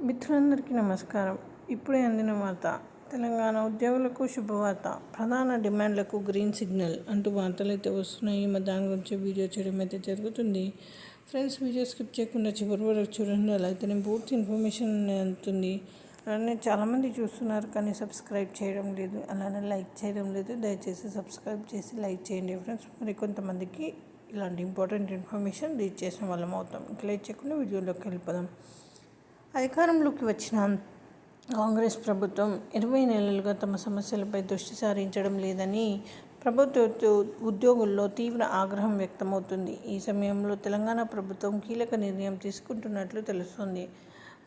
మిత్రులందరికీ నమస్కారం. ఇప్పుడే అందిన వార్త తెలంగాణ ఉద్యోగులకు శుభవార్త. ప్రధాన డిమాండ్లకు గ్రీన్ సిగ్నల్ అంటూ వార్తలు అయితే వస్తున్నాయి. మరి దాని గురించి వీడియో చేయడం అయితే జరుగుతుంది. ఫ్రెండ్స్ వీడియో స్కిప్ చేయకుండా చివరి వరకు చూడండి. అలా అయితే నేను పూర్తి ఇన్ఫర్మేషన్ అందుతుంది. అలానే చాలామంది చూస్తున్నారు కానీ సబ్స్క్రైబ్ చేయడం లేదు. అలానే లైక్ చేయడం లేదు. దయచేసి సబ్స్క్రైబ్ చేసి లైక్ చేయండి ఫ్రెండ్స్. మరి కొంతమందికి ఇలాంటి ఇంపార్టెంట్ ఇన్ఫర్మేషన్ రీచ్ చేసిన వాళ్ళం అవుతాం. ఇంకా లైక్ చేయకుండా వీడియోలోకి వెళ్ళిపోదాం. అధికారంలోకి వచ్చిన కాంగ్రెస్ ప్రభుత్వం ఇరవై నెలలుగా తమ సమస్యలపై దృష్టి సారించడం లేదని ప్రభుత్వ ఉద్యోగుల్లో తీవ్ర ఆగ్రహం వ్యక్తమవుతుంది. ఈ సమయంలో తెలంగాణ ప్రభుత్వం కీలక నిర్ణయం తీసుకుంటున్నట్లు తెలుస్తోంది.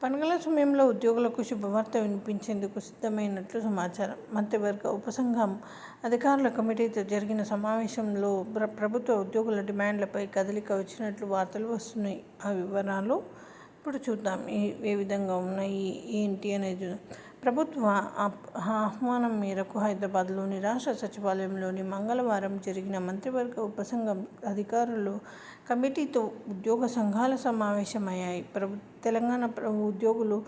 పండుగల సమయంలో ఉద్యోగులకు శుభవార్త వినిపించేందుకు సిద్ధమైనట్లు సమాచారం. మంత్రివర్గ ఉపసంఘం అధికారుల కమిటీతో జరిగిన సమావేశంలో ప్ర- ప్రభుత్వ ఉద్యోగుల డిమాండ్లపై కదలిక వచ్చినట్లు వార్తలు వస్తున్నాయి. ఆ వివరాలు ఇప్పుడు చూద్దాం ఏ విధంగా ఉన్నాయి ఏంటి అనేది చూద్దాం. ప్రభుత్వ ఆహ్వానం మేరకు హైదరాబాద్లోని రాష్ట్ర సచివాలయంలోని మంగళవారం జరిగిన మంత్రివర్గ ఉపసంఘం అధికారులు కమిటీతో ఉద్యోగ సంఘాల సమావేశమయ్యాయి ప్రభు తెలంగాణ ప్రభు ఉద్యోగులు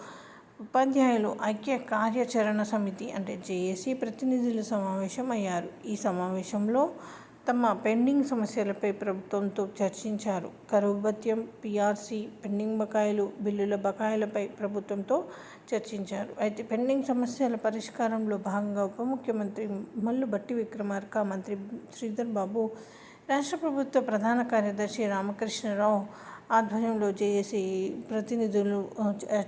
ఉపాధ్యాయులు ఐక్య కార్యాచరణ సమితి అంటే జేఏసీ ప్రతినిధులు సమావేశం అయ్యారు ఈ సమావేశంలో తమ పెండింగ్ సమస్యలపై ప్రభుత్వంతో చర్చించారు. కరువు భత్యం పీఆర్సీ పెండింగ్ బకాయిలు బిల్లుల బకాయిలపై ప్రభుత్వంతో చర్చించారు. అయితే పెండింగ్ సమస్యల పరిష్కారంలో భాగంగా ఉప ముఖ్యమంత్రి మల్లు బట్టి విక్రమార్క మంత్రి శ్రీధర్ బాబు రాష్ట్ర ప్రభుత్వ ప్రధాన కార్యదర్శి రామకృష్ణరావు ఆధ్వర్యంలో జేఏసీ ప్రతినిధులు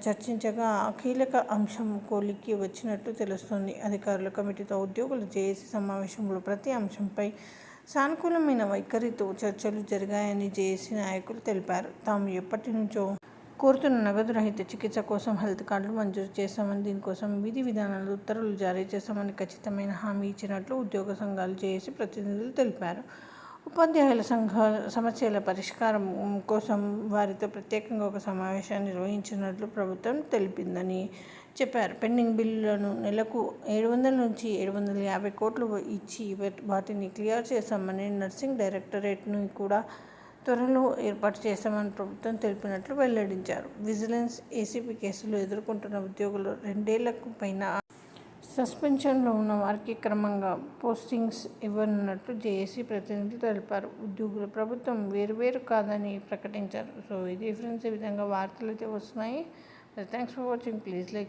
చర్చించగా కీలక అంశం కోలికి వచ్చినట్లు తెలుస్తోంది. అధికారుల కమిటీతో ఉద్యోగులు జేఏసీ సమావేశంలో ప్రతి అంశంపై సానుకూలమైన వైఖరితో చర్చలు జరిగాయని జేఏసీ నాయకులు తెలిపారు. తాము ఎప్పటి నుంచో కోరుతున్న నగదు రహిత చికిత్స కోసం హెల్త్ కార్డులు మంజూరు చేశామని దీనికోసం విధి విధానాలు ఉత్తర్వులు జారీ చేశామని ఖచ్చితమైన హామీ ఇచ్చినట్లు ఉద్యోగ సంఘాలు జేఏసీ ప్రతినిధులు తెలిపారు. ఉపాధ్యాయుల సంఘ సమస్యల పరిష్కారం కోసం వారితో ప్రత్యేకంగా ఒక సమావేశాన్ని నిర్వహించినట్లు ప్రభుత్వం తెలిపిందని చెప్పారు. పెండింగ్ బిల్లులను నెలకు ఏడు వందల నుంచి ఏడు వందల యాభై కోట్లు ఇచ్చి వాటిని క్లియర్ చేశామని నర్సింగ్ డైరెక్టరేట్ను కూడా త్వరలో ఏర్పాటు చేస్తామని ప్రభుత్వం తెలిపినట్లు వెల్లడించారు. విజిలెన్స్ ఏసీపీ కేసులు ఎదుర్కొంటున్న ఉద్యోగులు రెండేళ్ళకు పైన సస్పెన్షన్లో ఉన్న వారికి క్రమంగా పోస్టింగ్స్ ఇవ్వనున్నట్లు జేఏసీ ప్రతినిధులు తెలిపారు. ఉద్యోగులు ప్రభుత్వం వేరువేరు కాదని ప్రకటించారు. సో ఇది ఫ్రెండ్స్ ఈ విధంగా వార్తలు అయితే వస్తున్నాయి. Thanks for watching please like